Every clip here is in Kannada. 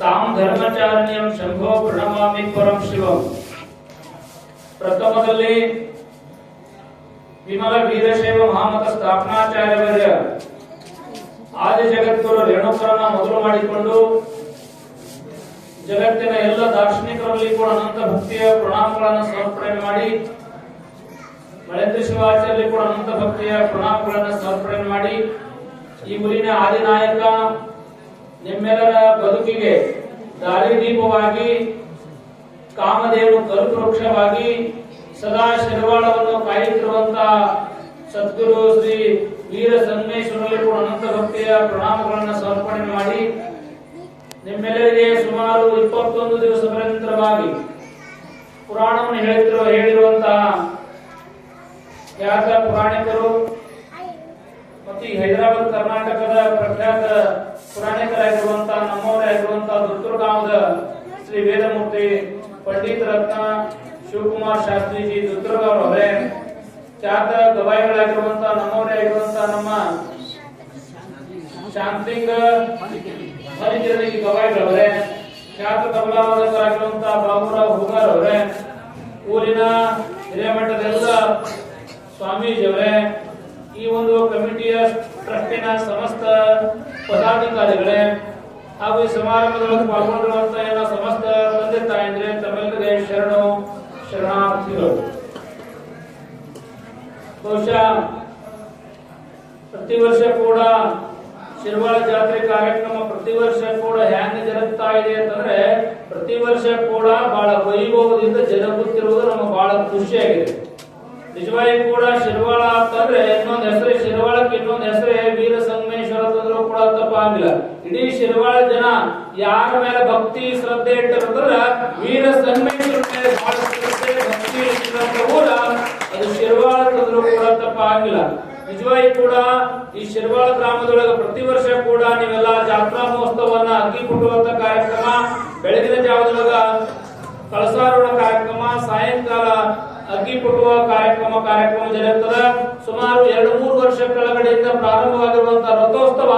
ತಾಂ ಧರ್ಮಚಾರಣ್ಯಂ ಶಂಭೋ ಪ್ರಣಮಾಮಿ ಪರಂ ಶಿವಂ ಪ್ರಥಮದಲ್ಲಿ ವಿಮಲ ವೀರಶೈವ ಮಹಾಮತ ಸ್ಥಾಪನಾಚಾರ್ಯವರ ಆದಿ ಜಗದ್ಗುರು ರೇಣುಕರನ್ನ ಮೊದಲು ಮಾಡಿಕೊಂಡು ಜಗತ್ತಿನ ಎಲ್ಲ ದಾರ್ಶನಿಕರಲ್ಲಿ ಕೂಡ ಅನಂತ ಭಕ್ತಿಯ ಪ್ರಣಾಮಗಳನ್ನು ಸಮರ್ಪಣೆ ಮಾಡಿ ಮಳೇಂದ್ರ ಶಿವಾಚಾರ್ಯ ಕೂಡ ಅನಂತ ಭಕ್ತಿಯ ಪ್ರಣಾಮಗಳನ್ನು ಸಮರ್ಪಣೆ ಮಾಡಿ, ಈ ಊರಿನ ಆದಿನಾಯಕ ನಿಮ್ಮೆಲ್ಲರ ಬದುಕಿಗೆ ದಾರಿದೀಪವಾಗಿ ಕಾಮದೇವರು ಕಲ್ಪವೃಕ್ಷವಾಗಿ ಸದಾ ಶಿರವಾಳವನ್ನು ಕಾಯುತ್ತಿರುವಂತಹ ಸದ್ಗುರು ಶ್ರೀ ವೀರ ಸಂಗಮೇಶ್ವರಲ್ಲಿ ಕೂಡ ಅನಂತ ಭಕ್ತಿಯ ಪ್ರಣಾಮಗಳನ್ನು ಸಮರ್ಪಣೆ ಮಾಡಿ ನಿಮ್ಮೆಲ್ಲರಿಗೆ ಸುಮಾರು ಇಪ್ಪತ್ತೊಂದು ದಿವಸ ನಿರಂತರವಾಗಿ ಪುರಾಣವನ್ನು ಹೇಳುತ್ತಿರುವ ಹೇಳಿರುವಂತಹ ಖ್ಯಾತ ಪುರಾಣಿಕರು ಮತ್ತು ಹೈದರಾಬಾದ್ ಕರ್ನಾಟಕದ ಪ್ರಖ್ಯಾತ ಪುರಾಣಿಕರಾಗಿರುವಂತಹ ನಮ್ಮವರಾಗಿರುವಂತಹ ದುರ್ಗಾಮದ ಶ್ರೀ ವೇದಮೂರ್ತಿ ಪಂಡಿತ ರತ್ನ ಶಿವಕುಮಾರ್ ಶಾಸ್ತ್ರಿಜಿ ದುತ್ತೂರ್ಗಾಂವ್ ಅವರೇ ಖ್ಯಾತ ಗವಾಯಿಗಳಾಗಿರುವಂತಹ ನಮ್ಮವರೇ ಆಗಿರುವಂತಹ ನಮ್ಮ ಶಾಂತಿಂಗ ಹರಿಚರಣಿ ಗವಾಯಿಗಳವರೇ, ಖ್ಯಾತ ತಬಲಾವಾದಕರಾಗಿರುವಂತಹ ಬಾಬುರಾವ್ ಹುಗಾರ್ ಅವರೇ ಊರಿನ ಹಿರೇಮಠದೆಲ್ಲ ಸ್ವಾಮೀಜಿಯವರೇ, ಈ ಒಂದು ಕಮಿಟಿಯ ಟ್ರಸ್ಟಿನ ಸಮಸ್ತ ಪದಾಧಿಕಾರಿಗಳೇ ಹಾಗೂ ಈ ಸಮಾರಂಭದಲ್ಲಿ ಪಾಲ್ಗೊಂಡಿರುವಂತಹ ಎಲ್ಲ ಸಮಸ್ತ ತಂದೆ ತಾಯಂದ್ರೆ ತಮ್ಮೆಲ್ಲರಿಗೆ ಶರಣು ಶರಣಾರ್ಥಿಗಳು. ಬಹುಶಃ ಪ್ರತಿ ವರ್ಷ ಕೂಡ ಶಿರ್ವಾಳ ಜಾತ್ರೆ ಕಾರ್ಯಕ್ರಮ ಪ್ರತಿ ವರ್ಷ ಕೂಡ ಹ್ಯಾಂಗ ಜರುಗ್ತಾ ಇದೆ ಅಂತಂದ್ರೆ ಪ್ರತಿ ವರ್ಷ ಕೂಡ ಬಹಳ ವೈಭವದಿಂದ ಜರುಗುತ್ತಿರುವುದು ನಮಗೆ ಬಹಳ ಖುಷಿಯಾಗಿದೆ ನಿಜವಾಗಿ ಕೂಡ ಶಿರ್ವಾಳ ಅಂತಂದ್ರೆ ಇನ್ನೊಂದು ಹೆಸರು, ಶಿರ್ವಾಳಕ್ಕೆ ಇನ್ನೊಂದು ಹೆಸರೇ, ವೀರ ಸಂಗಮೇಶ್ವರ ಅಂತಂದ್ರೂ ಕೂಡ ತಪ್ಪಾಗಿಲ್ಲ ಇಡೀ ಶಿರವಾಳ ಜನ ಯಾರ ಮೇಲೆ ಭಕ್ತಿ, ಶ್ರದ್ಧೆ ಇಟ್ಟಿರ್ತಾರ ವೀರ ಸಂಗಮೇಶ್ವರ ಮೇಲೆ ಬಹಳ ಶ್ರದ್ಧೆ, ಭಕ್ತಿ ಇಟ್ಟಿರಂತ ಕೂಡ ಅದು ಶಿರ್ವಾಳ ಅಂತಂದ್ರೂ ಕೂಡ ತಪ್ಪಾಗಿಲ್ಲ ನಿಜವಾಗಿ ಕೂಡ ಈ ಶಿರವಾಳ ಗ್ರಾಮದೊಳಗೆ ಪ್ರತಿ ವರ್ಷ ಕೂಡ ನೀವೆಲ್ಲ ಜಾತ್ರಾ ಮಹೋತ್ಸವವನ್ನ ಅಗ್ಗಿ ಕೊಟ್ಟುವಂತ ಕಾರ್ಯಕ್ರಮ, ಬೆಳಗಿನ ಜಾವದೊಳಗ ಕಳಸಾರೋಹಣ ಕಾರ್ಯಕ್ರಮ, ಸಾಯಂಕಾಲ ಅಗ್ಗಿ ಕೊಟ್ಟುವ ಕಾರ್ಯಕ್ರಮ ಕಾರ್ಯಕ್ರಮ ಜರುಗುತ್ತದೆ ಸುಮಾರು ಎರಡು ಮೂರು ವರ್ಷ ಕೆಳಗಡೆಯಿಂದ ಪ್ರಾರಂಭವಾಗಿರುವಂತಹ ರಥೋತ್ಸವ,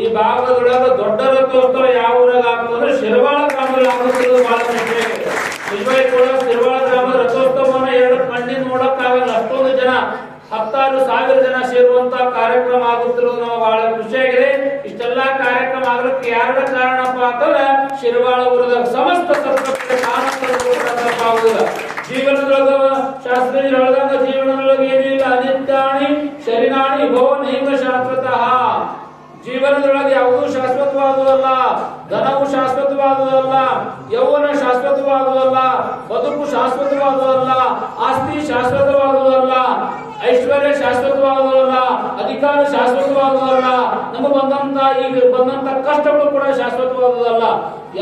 ಈ ಭಾಗದೊಳಗೆ ದೊಡ್ಡ ರಥೋತ್ಸವ ಯಾವ ಊರಾಗ ಆಗ್ತದೆ? ಶಿರವಾಳ ಗ್ರಾಮದಲ್ಲಿ ಆಗುತ್ತಿರುವುದು ಬಹಳ ನಿಜವಾಗಿ ಕೂಡ ಶಿರವಾಳ ಗ್ರಾಮದ ರಥೋತ್ಸವವನ್ನು ಎರಡು ಕಣ್ಣಿಂದ ನೋಡಕ್ಕಾಗಲ್ಲ. ಅಷ್ಟೊಂದು ಜನ, ಹತ್ತಾರು ಸಾವಿರ ಜನ ಸೇರುವಂತ ಕಾರ್ಯಕ್ರಮ ಆಗುತ್ತಿರುವುದು ನಮಗೆ ಬಹಳ ಖುಷಿಯಾಗಿದೆ. ಇಷ್ಟೆಲ್ಲಾ ಕಾರ್ಯಕ್ರಮ ಆಗಲಿಕ್ಕೆ ಯಾರ ಕಾರಣಪ್ಪ ಅಂತಂದ್ರೆ ಶಿರವಾಳ ಊರದ ಸಮಸ್ತ ಸರ್ಕಾರ ಜೀವನದೊಳಗ ಶಾಸ್ತ್ರದೊಳಗ ಜೀವನದೊಳಗ ಏನಿಲ್ಲ ಅನಿತ್ಯಾಣಿ ಶರೀರಾಣಿ, ಭೋ ನೈವ ಶಾಶ್ವತಃ. ಜೀವನದೊಳಗೆ ಯಾವುದೂ ಶಾಶ್ವತವಾದುದಲ್ಲ ಧನವು ಶಾಶ್ವತವಾದುದಲ್ಲ ಯೌವನ ಶಾಶ್ವತವಾದುದಲ್ಲ ಬದುಕು ಶಾಶ್ವತವಾದುದಲ್ಲ ಆಸ್ತಿ ಶಾಶ್ವತವಾದುದಲ್ಲ ಐಶ್ವರ್ಯ ಶಾಶ್ವತವಾಗುವುದಲ್ಲ ಅಧಿಕಾರ ಶಾಶ್ವತವಾಗುವುದಲ್ಲ ಬಂದಂತ ಕಷ್ಟಗಳು ಕೂಡ ಶಾಶ್ವತವಾದದಲ್ಲ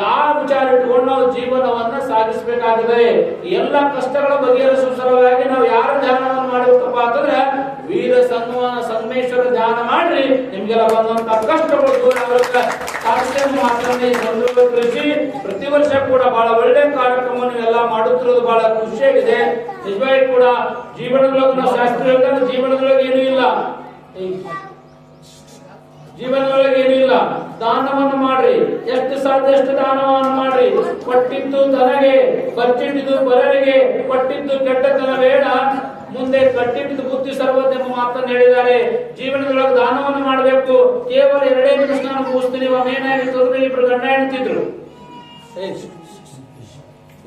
ಯಾವ ವಿಚಾರ ಇಟ್ಕೊಂಡು ನಾವು ಜೀವನವನ್ನ ಸಾಗಿಸಬೇಕಾಗಿದೆ. ಎಲ್ಲ ಕಷ್ಟಗಳ ಬಗೆಯ ಸುಸರವಾಗಿ ನಾವು ಯಾರ ಧ್ಯಾನವನ್ನು ಮಾಡಬೇಕಪ್ಪ ಅಂತಂದ್ರೆ ವೀರ ಸಂಗಮ ಸಂಗಮೇಶ್ವರ ಧ್ಯಾನ ಮಾಡ್ರಿ, ನಿಮ್ಗೆಲ್ಲ ಬಂದಂತ ಕಷ್ಟಗಳು ದೂರ ಆಗುತ್ತೆ ಮಾತ್ರನೇ ಈ ಪ್ರತಿ ವರ್ಷ ಕೂಡ ಬಹಳ ಒಳ್ಳೆ ಕಾರ್ಯಕ್ರಮ ನೀವೆಲ್ಲ ಮಾಡುತ್ತಿರೋದು ಬಹಳ ಖುಷಿಯಾಗಿದೆ. ನಿಜವಾಗಿ ಕೂಡ ಜೀವನದೊಳಗೆ ನಾವು ಶಾಸ್ತ್ರ ಜೀವನದೊಳಗೆ ಏನೂ ಇಲ್ಲ. ಜೀವನದೊಳಗೆ ಇಲ್ಲ ದಾನವನ್ನು ಮಾಡ್ರಿ. ಎಷ್ಟು ಸಾಧ್ಯ ಎಷ್ಟು ದಾನವನ್ನು ಮಾಡ್ರಿ. ಕೊಟ್ಟಿದ್ದು ತನಗೆ ಬಚ್ಚಿಟ್ಟಿದ್ದು ಪರರಿಗೆ ಕೊಟ್ಟಿದ್ದು ಕೆಟ್ಟತನ ಬೇಡ. ಮುಂದೆ ಕಟ್ಟಿಟ್ಟಿದ್ದು ಬುದ್ಧಿ ಸರ್ವಜ್ಞ ಎಂಬ ಮಾತನ್ನು ಹೇಳಿದ್ದಾರೆ. ಜೀವನದೊಳಗೆ ದಾನವನ್ನು ಮಾಡಬೇಕು. ಕೇವಲ ಎರಡೇ ನಿಮಿಷ ನಾನು ಮುಗಿಸ್ತೀನಿ. ಏನಾಗಿತ್ತು ಅಂದ್ರೆ ಇಬ್ರು ಗಂಡ ಹೆಣ್ತಿದ್ರು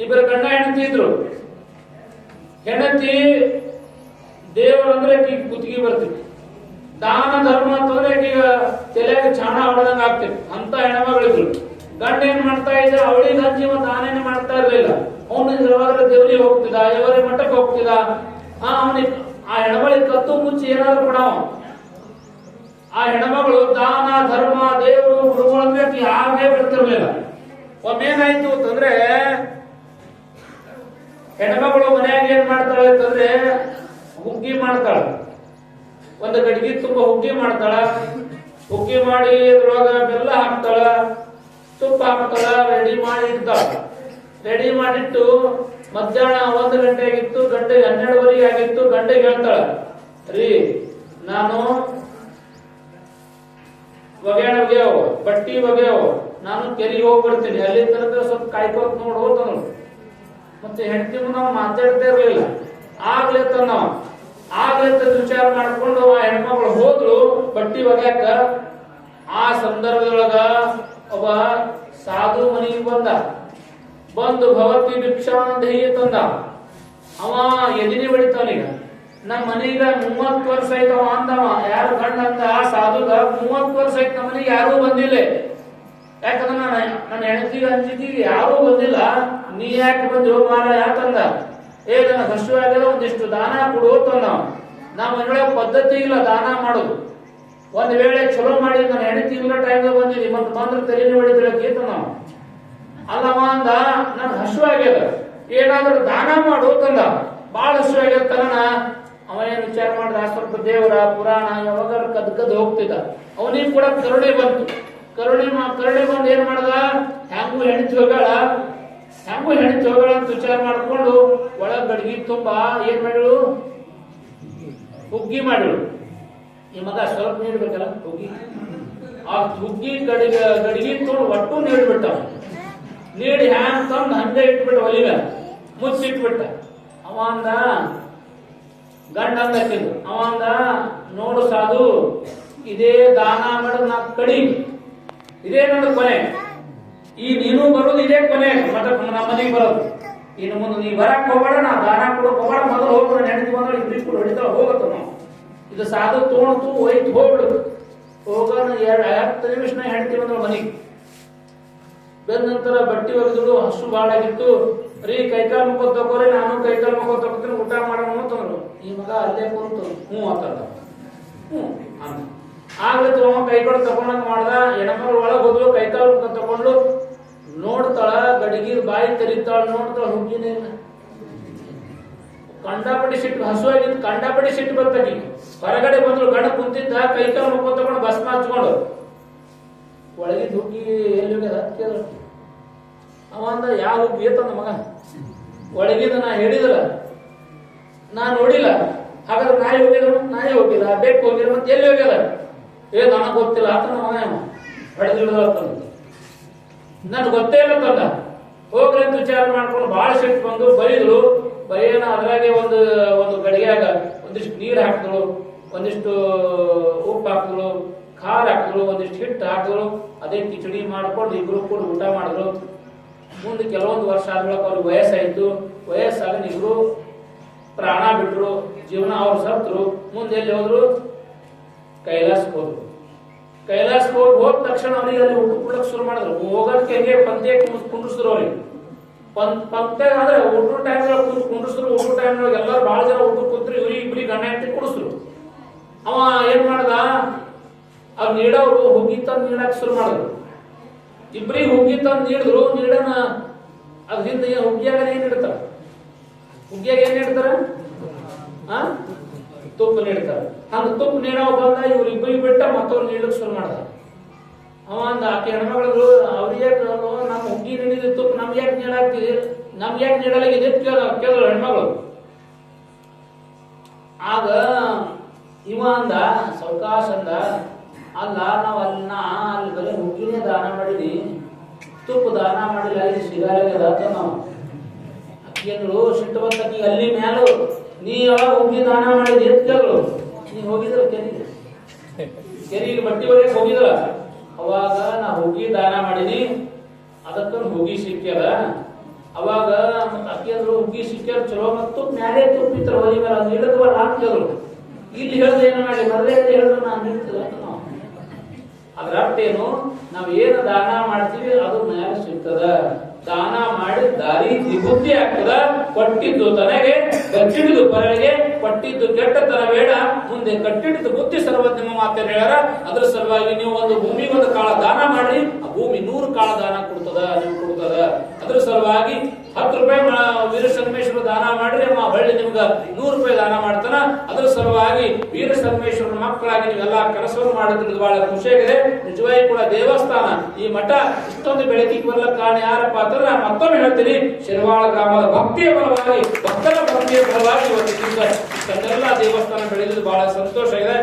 ಇಬ್ಬರು ಗಂಡ ಹೆಣ್ತಿದ್ರು ಹೆಣತಿ ದೇವರಂದ್ರೆ ಕುತ್ತಿಗೆ ಬರ್ತಿತ್ತು. ದಾನ ಧರ್ಮ ಅಂತಂದ್ರೆ ಈಗ ತಲೆಯಾಗ ಚಾಣ ಹೊಡೆದಂಗ ಆಗ್ತಿತ್ತು ಅಂತ ಹೆಣ್ಮಗಳಿದ್ರು. ಗಂಡ ಏನ್ ಮಾಡ್ತಾ ಇದ್ರೆ ಅವಳಿಗೆ ಜೀವ ದಾನೇನೆ ಮಾಡ್ತಾ ಇರ್ಲಿಲ್ಲ. ಅವನು ಯಾವಾಗಲೂ ದೇವರಿಗೆ ಹೋಗ್ತಿದ್ದ ಇವರೇ ಮಠಕ್ಕೆ ಹೋಗ್ತಿದ್ದ. ಆ ಅವನಿಗೆ, ಆ ಹೆಣ್ಮಗಳಿಗೆ ಕತ್ತು ಮುಚ್ಚಿ ಏನಾದ್ರು ಕೊಡವ ಆ ಹೆಣ್ಮಗಳು ದಾನ, ಧರ್ಮ, ದೇವರು, ಗುರುಗಳು ಅಂದ್ರೆ ಯಾವಾಗೇ ಬಿಡ್ತಿರ್ಲಿಲ್ಲ. ಒಮ್ಮೇನಾಯ್ತು ಅಂತಂದ್ರೆ, ಹೆಣ್ಮಗಳು ಮನೆಯಾಗ ಏನ್ ಮಾಡ್ತಾಳೆ ಅಂತಂದ್ರೆ, ಹುಗ್ಗಿ ಮಾಡ್ತಾಳ. ಒಂದು ಗಡಿಗೆ ತುಂಬ ಹುಗ್ಗಿ ಮಾಡ್ತಾಳ. ಹುಗ್ಗಿ ಮಾಡಿ ಅದ್ರೊಳಗ ಬೆಲ್ಲ ಹಾಕ್ತಾಳ. ತುಪ್ಪ ಹಾಕ್ತಾಳ ರೆಡಿ ಮಾಡಿ ಇಡ್ತಾಳ. ರೆಡಿ ಮಾಡಿಟ್ಟು ಮಧ್ಯಾಹ್ನ ಒಂದು ಗಂಟೆ ಆಗಿತ್ತು ಗಂಟೆ ಹನ್ನೆರಡುವರೆಗೆ ಆಗಿತ್ತು ಗಂಟೆಗೆ ಹೇಳ್ತಾಳ ರೀ, ನಾನು ಒಗ್ಯಾಣ ಒಗ್ಯಾವ, ಬಟ್ಟಿ ಒಗ್ಯಾವ, ನಾನು ಕೆರೆಗೆ ಹೋಗ್ಬಿಡ್ತೀನಿ ಅಲ್ಲಿ ತನಕ ಸ್ವಲ್ಪ ಕಾಯ್ಕೋತ್ ನೋಡ್ ಹೋತನು. ಮತ್ತೆ ಹೆಂಡತಿ ನಾವು ಮಾತಾಡ್ತಾ ಇರ್ಲಿಲ್ಲ. ಆಗ್ಲೇ ನಾವು ಆಗ್ಲೇ ತಂದ್ ವಿಚಾರ ಮಾಡ್ಕೊಂಡು ಆ ಹೆಣ್ಮಗಳು ಹೋದ್ರು, ಬಟ್ಟಿ ಒಗ್ಯಾಕ ಆ ಸಂದರ್ಭದೊಳಗ ಒಬ್ಬ ಸಾಧು ಮನೆಗೆ ಬಂದ. ಬಂದು ಭವತಿ ಭಿಕ್ಷಾಂದೇಹಿ ತಂದ. ಅವ ಎದಿನಿ ಈಗ. ನಮ್ಮ ಮನೆಗ ಮೂವತ್ತು ವರ್ಷ ಐತವ ಅಂದವ. ಯಾರು ಗಂಡ ಅಂತ ಆ ಸಾಧುಗ ಮೂವತ್ತು ವರ್ಷ ಆಯ್ತು ನಮ್ಮ ಮನೆಗೆ ಯಾರೂ ಬಂದಿಲ್ಲ. ಯಾಕಂದ್ರೆ ನನ್ನ ನನ್ನ ಹೆಂಡತಿಗೆ ಅಂಜಿದ್ದೀವಿ ಯಾರೂ ಬಂದಿಲ್ಲ. ನೀ ಯಾಕೆ ಬಂದು ಮಾರ ಯಾಕಂದ ಏ ನನ್ನ ಆಗ್ಯದ ಒಂದಿಷ್ಟು ದಾನ ಕೊಡು ನಾವು ನಾವು ಮನೆಯೊಳಗೆ ಪದ್ಧತಿ ಇಲ್ಲ, ದಾನ ಮಾಡೋದು. ಒಂದ್ ವೇಳೆ ಚಲೋ ಮಾಡಿ ನನ್ನ ಹೆಂಡತಿ ಇಲ್ಲ ಟೈಮ್ದಾಗ ಬಂದಿದ್ದಿ ಮತ್ತೆ ಬಂದ್ರೆ ತಲೆನೇ ಹೊಡಿದ್ರೆ ಕೇತ ನಾವು ಅಲ್ಲವ ಅಂದ, ನನ್ ಹಸು ಆಗ್ಯದ. ಏನಾದ್ರೂ ದಾನ ಮಾಡು ತಂದ ಬಾಳ ಹಸು ಆಗ್ಯದ ತನನ ಅವ ಏನ್ ವಿಚಾರ ಮಾಡಿದ ಸ್ವಲ್ಪ ದೇವರ ಪುರಾಣ ಯಾವಾಗ ಕದ್ ಕದ್ ಹೋಗ್ತಿದ್ದ. ಅವನಿಗೆ ಕೂಡ ಕರುಣೆ ಬಂತು. ಕರುಣೆ ಕರುಣೆ ಬಂದು ಏನ್ ಮಾಡ್ದ? ಹ್ಯಾಂಗೂ ಹೆಣ್ತಿ ಹೋಗಳ ಹ್ಯಾಂಗೂ ಹೆಣ್ಣು ಅಂತ ವಿಚಾರ ಮಾಡ್ಕೊಂಡು ಒಳಗ್ ಗಡಿಗೆ ತುಂಬಾ ಏನ್ ಮಾಡಿಳು ಹುಗ್ಗಿ ಮಾಡಿಳು ಈ ಮಗ ಸ್ವಲ್ಪ ನೀಡ್ಬೇಕಲ್ಲ ಹುಗ್ಗಿ. ಆ ಹುಗ್ಗಿ ಗಡಿಗೆ ಗಡಿಗೆ ತೊಗೊಂಡು ಒಟ್ಟು ನೀಡ್ಬಿಟ್ಟ ನೀಡಿ ಹ್ಯಾಂಗ್ ತಂದು ಹಂಗೆ ಇಟ್ಬಿಟ್ಟು ಒಲಿಗ ಮುಚ್ಚಿಟ್ಬಿಟ್ಟ. ಅವ ಅಂದ, ಗಂಡ ಅಂದಿದ್ದು ಅವ ಅಂದ, ನೋಡು ಸಾಧು, ಇದೇ ದಾನ ಮಾಡೋದು ನಾ ಕಡಿ ಇದೇ ನನ್ನ ಕೊನೆ. ಈ ನೀನು ಬರೋದು ಇದೇ ಕೊನೆ. ಮಠ ನಮ್ಮ ಮನೆಗೆ ಬರೋದು. ಇನ್ನು ಮುಂದೆ ನೀ ಬರಕ್ ಹೋಗಬೇಡ, ನಾ ದಾನ ಕೊಡಕ್ ಹೋಗಬೇಡ, ಮೊದಲು ಹೋಗೋದು ನೆನೆದು ಬಂದ್ರೆ ಇಬ್ರಿ ಕೂಡ ಹೊಡಿತಾಳ, ಹೋಗತ್ತ ನಾವು ಇದು ಸಾಧು ತೋಣತು ಹೋಯ್ತು, ಹೋಗ್ಬಿಡು. ಹೋಗೋಣ, ಎರಡು, ಹತ್ತು ನಿಮಿಷ ಹೆಂಡತಿ ಬಂದ್ರೆ ಮನೆಗೆ. ಬಂದ ನಂತರ ಬಟ್ಟಿ ಒಗೆದು ಹಸು ಭಾಳ ಆಗಿತ್ತು ರೀ ಕೈಕಾಲ್ ಮುಖ ತಗೋರಿ ನಾನು ಕೈಕಾಲ್ ಮುಖ ತಗೋತೀನಿ ಊಟ ಮಾಡೋಣ ತಂದ್ರು ಈ ಮಗ ಅಲ್ಲೇ ಕುಂತು, ಹ್ಞೂ ಅಂತ ಹ್ಞೂ ಅಂತ ಆಗ್ಲೇ ತಗೊಂಡು ಕೈಕಾಲು ತಗೊಂಡಂಗ ಮಾಡ್ದ ಹೆಣ್ಮಗಳು ಒಳಗೆ ಹೋದ್ಲು, ಕೈಕಾಲ್ ಮುಖ ತಗೊಂಡು ನೋಡ್ತಾಳ ಬಾಯಿ ತೆರಿತಾಳ ನೋಡ್ತಾಳ ಇಲ್ಲ ಕಂಡಾಪಡಿ ಸಿಟ್ಟು ಹಸು ಕಂಡಾಪಡಿ ಸಿಟ್ಟು ಬರ್ತಕಿ ಹೊರಗಡೆ ಬಂದ್ರು ಗಂಡ ಕುಂತಿದ್ದ ಕೈ ಮುಖ ತಗೊಂಡು ಬಸ್ ಮಾಚ್ಕೊಂಡು ಒಳಗಿದ್ ಹುಗ್ಗಿ ಎಲ್ಲಿ ಹೋಗ್ಯದ ಅವ ಅಂದ ಯಾವ ಹುಗ್ಗಿ? ಮಗ. ಒಳಗಿದ ನಾ ಹೇಳಿದ್ರ ನಾ ನೋಡಿಲ್ಲ. ಹಾಗಾದ್ರೆ ನಾಯಿ ಹೋಗಿದ್ರು ನಾಯಿ ಹೋಗಿಲ್ಲ ಬೆಕ್ಕು ಹೋಗಿಲ್ಲ ಮತ್ತೆ ಎಲ್ಲಿ ಹೋಗ್ಯದ? ಏ, ನನಗೆ ಗೊತ್ತಿಲ್ಲ. ಆತನ ಮಗ ಹೊಡೆದಿಡ್ದ ನನ್ಗೆ ಗೊತ್ತೇ ಇಲ್ಲ ತಂದ. ಹೋಗ್ಲಿ ಅಂತ ವಿಚಾರ ಮಾಡ್ಕೊಂಡು ಬಹಳ ಸಿಟ್ಟು ಬಂದು ಬೈದ್ರು. ಬೈಯನ ಅದ್ರಾಗೆ ಒಂದು ಒಂದು ಗಡಿಗೆಯಾಗ ಒಂದಿಷ್ಟು ನೀರು ಹಾಕಿದ್ರು, ಒಂದಿಷ್ಟು ಉಪ್ಪು ಹಾಕಿದ್ರು, ಖಾರ ಹಾಕಿದ್ರು, ಒಂದಿಷ್ಟು ಹಿಟ್ಟು ಹಾಕಿದ್ರು. ಅದೇ ಕಿಚಡಿ ಮಾಡ್ಕೊಂಡು ಇಬ್ರು ಕೂಡ ಊಟ ಮಾಡಿದ್ರು. ಮುಂದೆ ಕೆಲವೊಂದು ವರ್ಷ ಆದ್ಮೇಲೆ ಅವ್ರಿಗೆ ವಯಸ್ಸಾಯಿತು. ವಯಸ್ಸಾಗ ಇಬ್ರು ಪ್ರಾಣ ಬಿಟ್ರು, ಜೀವನ ಅವ್ರು ಸತ್ರು ಮುಂದೆ ಎಲ್ಲಿ ಹೋದ್ರು? ಕೈಲಾಸಕ್ಕೆ ಹೋದ್ರು. ಕೈಲಾಸಕ್ಕೆ ಹೋಗಿ ಹೋದ ತಕ್ಷಣ ಅವ್ರಿಗೆ ಅಲ್ಲಿ ಊಟ ಕೊಡಕ್ ಶುರು ಮಾಡಿದ್ರು. ಹೋಗೋದಕ್ಕೆ ಹೆಂಗೆ ಪಂಕ್ತಿ ಕುಂಡ್ರಿಸಿದ್ರು ಅವ್ರಿಗೆ. ಪಂಕ್ ಪಂಕ್ತಿ ಅಂದ್ರೆ ಊಟ ಟೈಮ್ ಕುಂತ್ ಕುಂಡ್ರಿಸಿದ್ರು ಊಟ ಟೈಮ್ ಎಲ್ಲರೂ ಭಾಳ ಜನ ಊಟ ಕೂತ್ರು ಇವ್ರಿಗೆ ಇಬ್ರಿಗೆ ಗಂಡ ಹೆಂಡತಿ ಕುಡಿಸ್ರು. ಅವ ಏನ್ ಮಾಡ್ದ? ಅವ್ರು ನೀಡೋರು ಹುಗ್ಗಿ ತಂದು ನೀಡಕ್ ಶುರು ಮಾಡಿದ್ರು. ಇಬ್ರಿಗೆ ಹುಗ್ಗಿ ತಂದು ನೀಡಿದ್ರು, ನೀಡನ ಅದರಿಂದ ಹುಗ್ಗಿಯಾಗ ಏನ್ ಇಡ್ತಾರ ಹುಗ್ಗಿಯಾಗ ಏನ್ ಇಡ್ತಾರ ಆ? ತುಪ್ಪ ನೀಡ್ತಾರ. ಹಂಗ ತುಪ್ಪ ನೀಡೋ ಬಂದ ಇವ್ರಿಬ್ಬರಿಗೆ ಬಿಟ್ಟ ಮತ್ತವ್ರು ನೀಡಕ್ ಶುರು ಮಾಡ್ದ ಅವ ಅಂದ, ಆಕೆ ಹೆಣ್ಮಗಳು, ಅವ್ರಿಗೆ ನಮ್ ಹುಗ್ಗಿ ನೀಡಿದ ತುಪ್ಪ ನಮ್ಗೆ ಯಾಕೆ ನೀಡಾಕ್ತಿದಿ ನಮ್ಗೆ ಯಾಕೆ ನೀಡಲ್ಲ ಅಂತ ಕೇಳ ಕೇಳಿದ್ರು ಹೆಣ್ಮಗಳು. ಆಗ ಇವ ಅಂದ ಸೌಕಾಶ ಅಂದ, ಅಲ್ಲ, ನಾವ್ ಅಲ್ಲಿ ನಾ ಅಲ್ಲಿ ಬರೀ ಹುಗ್ಗಿನೇ ದಾನ ಮಾಡಿದಿ. ತುಪ್ಪ ದಾನ ಮಾಡಿಲ್ಲ ಅಲ್ಲಿ ಸಿಗಾಲಾಗ್ಯದ ಅಂತ ನಾವು. ಅಕ್ಕಿಯಂದ್ರು, ಸಿಟ್ಟು ಬಂತಕ್ಕಿ, ಅಲ್ಲಿ ಮ್ಯಾಲು. ನೀ ಯಾವಾಗ ಹುಗ್ಗಿ ದಾನ ಮಾಡಿದ ಕೇಳು ನೀ ಹೋಗಿದ್ರ ಕೆರಿಗೆ ಕೆರಿಗೆ ಬಟ್ಟಿ ಒಳಗೆ ಹೋಗಿದ್ರ. ಅವಾಗ ನಾ ಹೋಗಿ ದಾನ ಮಾಡಿದಿ ಅದಕ್ಕೊಂದು ಹೋಗಿ ಸಿಕ್ಕ್ಯದ. ಅವಾಗ ಅಕ್ಕಿ ಅಂದ್ರು ಹುಗ್ಗಿ ಸಿಕ್ಕ್ಯಾರ ಚಲೋ ಮತ್ತು ಮ್ಯಾಲೆ ತುಂಬಿತ್ರ ಹೊಲಿ ಮೇಲೆ ಅದು ಇಳಿದ್ವಲ್ಲ ಅಂತ ಕೇಳಿದ್ರು ಇಲ್ಲಿ ಹೇಳ್ದ ಏನು ಮಾಡಿ ಮೊದಲೇ ಹೇಳಿದ್ರು, ನಾನು ನಿಲ್ತಿಲ್ಲ ನಾವು. ಅದ್ರ ಅರ್ಥ ಏನು? ನಾವು ಏನು ದಾನ ಮಾಡ್ತೀವಿ, ಅದು ಮ್ಯಾಲೆ ಸಿಗ್ತದ. ದಾನ ಮಾಡಿ ದಾರಿ ಬುದ್ಧಿ ಆಗ್ತದ ಕೊಟ್ಟಿದ್ದು ತನಗೆ ಕಟ್ಟಿಡಿದು ಪರಳಿಗೆ, ಕೊಟ್ಟಿದ್ದು ಕೆಟ್ಟತನ ಬೇಡ. ಮುಂದೆ ಕಟ್ಟಿಡಿದು ಬುದ್ಧಿ ಸರ್ವಜ್ಞ ಮಾತೇನು ಹೇಳ್ಯಾರ. ಅದ್ರ ಸಲುವಾಗಿ ನೀವು ಒಂದು ಭೂಮಿ ಒಂದು ಕಾಳ ದಾನ ಮಾಡಿ ಆ ಭೂಮಿ ನೂರು ಕಾಳ ದಾನ ಕೊಡ್ತದ, ನೀವು ಕೊಡ್ತದ. ಅದ್ರ ಸಲುವಾಗಿ ಹತ್ತು ರೂಪಾಯಿ ವೀರಸಂಗಮೇಶ್ವರ ವೀರ ಸಂಗಮೇಶ್ವರ ದಾನ ಮಾಡಿದ್ರೆ ಮಾ ಬಳ್ಳಿ ನಿಮ್ಗೆ ನೂರು ರೂಪಾಯಿ ದಾನ ಮಾಡ್ತಾನ. ಅದರ ಸಲುವಾಗಿ ವೀರಸಂಗಮೇಶ್ವರ ಮಕ್ಕಳಾಗಿ ನೀವೆಲ್ಲ ಕೆಲಸವನ್ನು ಮಾಡೋದ್ರಿಂದ ಬಹಳ ಖುಷಿಯಾಗಿದೆ. ನಿಜವಾಗಿ ಕೂಡ ದೇವಸ್ಥಾನ ಈ ಮಠ ಇಷ್ಟೊಂದು ಬೆಳಕಿಗೆ ಬರಲ ಕಾರಣ ಯಾರಪ್ಪ ಅಂತಂದ್ರೆ ನಾನು ಮತ್ತೊಮ್ಮೆ ಹೇಳ್ತೀನಿ, ಶಿರವಾಳ ಗ್ರಾಮದ ಭಕ್ತಿಯ ಬಲವಾಗಿ ಭಕ್ತರ ಭಕ್ತಿಯ ಬಲವಾಗಿ ಇವತ್ತು ಇಷ್ಟೆಲ್ಲ ದೇವಸ್ಥಾನ ಬೆಳೆದಿದ್ದು ಬಹಳ ಸಂತೋಷ ಇದೆ.